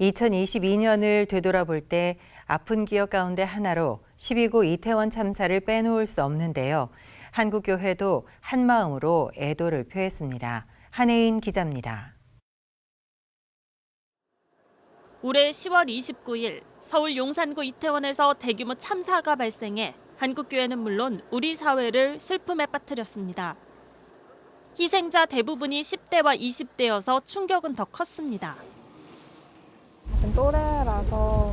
2022년을 되돌아볼 때 아픈 기억 가운데 하나로 12구 이태원 참사를 빼놓을 수 없는데요. 한국교회도 한마음으로 애도를 표했습니다. 한혜인 기자입니다. 올해 10월 29일 서울 용산구 이태원에서 대규모 참사가 발생해 한국교회는 물론 우리 사회를 슬픔에 빠뜨렸습니다. 희생자 대부분이 10대와 20대여서 충격은 더 컸습니다. 또래라서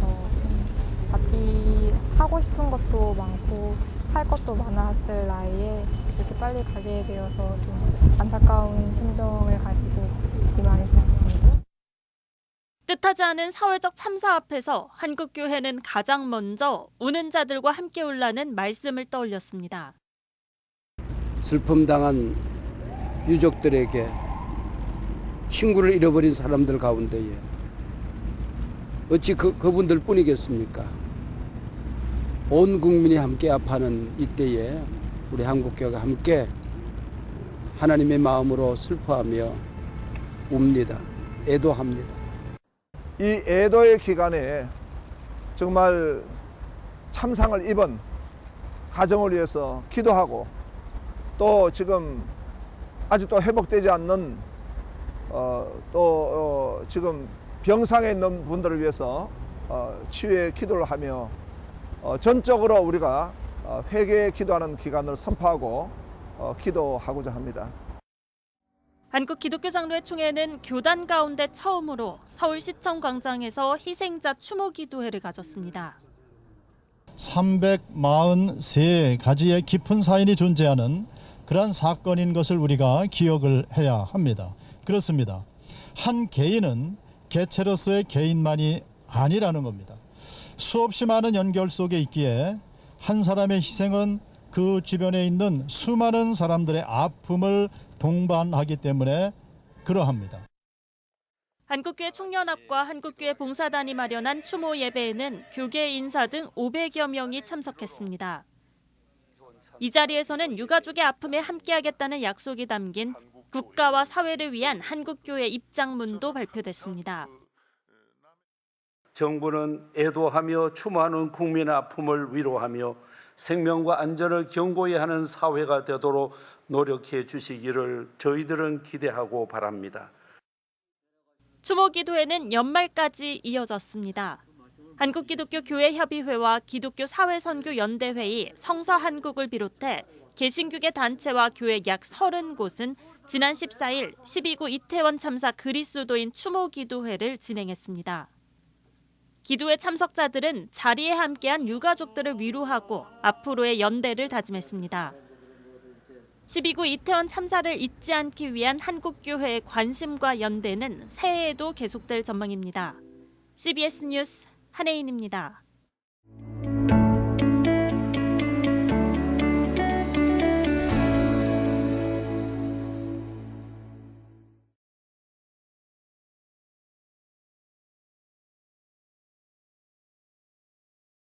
어, 좀 앞이 하고 싶은 것도 많고 할 것도 많았을 나이에 이렇게 빨리 가게 되어서 좀 안타까운 심정을 가지고 이 말이 되었습니다. 뜻하지 않은 사회적 참사 앞에서 한국교회는 가장 먼저 우는 자들과 함께 울라는 말씀을 떠올렸습니다. 슬픔 당한 유족들에게 친구를 잃어버린 사람들 가운데에 어찌 그, 그분들 뿐이겠습니까? 온 국민이 함께 아파하는 이때에 우리 한국교회가 함께 하나님의 마음으로 슬퍼하며 웁니다. 애도합니다. 이 애도의 기간에 정말 참상을 입은 가정을 위해서 기도하고 또 지금 아직도 회복되지 않는 어, 또 어, 지금 병상에 있는 분들을 위해서 어, 치유의 기도를 하며 어, 전적으로 우리가 어, 회개의 기도하는 기간을 선포하고 어, 기도하고자 합니다. 한국 기독교 장로회 총회는 교단 가운데 처음으로 서울시청 광장에서 희생자 추모 기도회를 가졌습니다. 343가지의 깊은 사인이 존재하는 그러한 사건인 것을 우리가 기억을 해야 합니다. 그렇습니다. 한 개인은 개체로서의 개인만이 아니라는 겁니다. 수없이 많은 연결 속에 있기에 한 사람의 희생은 그 주변에 있는 수많은 사람들의 아픔을 동반하기 때문에 그러합니다. 한국교회 총연합과 한국교회 봉사단이 마련한 추모 예배에는 교계 인사 등 500여 명이 참석했습니다. 이 자리에서는 유가족의 아픔에 함께하겠다는 약속이 담긴 국가와 사회를 위한 한국교회 입장문도 발표됐습니다. 정부는 애도하며 추모하는 국민의 아픔을 위로하며 생명과 안전을 경고히 하는 사회가 되도록 노력해 주시기를 저희들은 기대하고 바랍니다. 추모 기도회는 연말까지 이어졌습니다. 한국기독교교회협의회와 기독교사회선교연대회의 성서한국을 비롯해 개신교계 단체와 교회 약 30곳은 지난 14일 12구 이태원 참사 그리스도인 추모 기도회를 진행했습니다. 기도회 참석자들은 자리에 함께한 유가족들을 위로하고 앞으로의 연대를 다짐했습니다. 12구 이태원 참사를 잊지 않기 위한 한국교회의 관심과 연대는 새해에도 계속될 전망입니다. CBS 뉴스 한혜인입니다.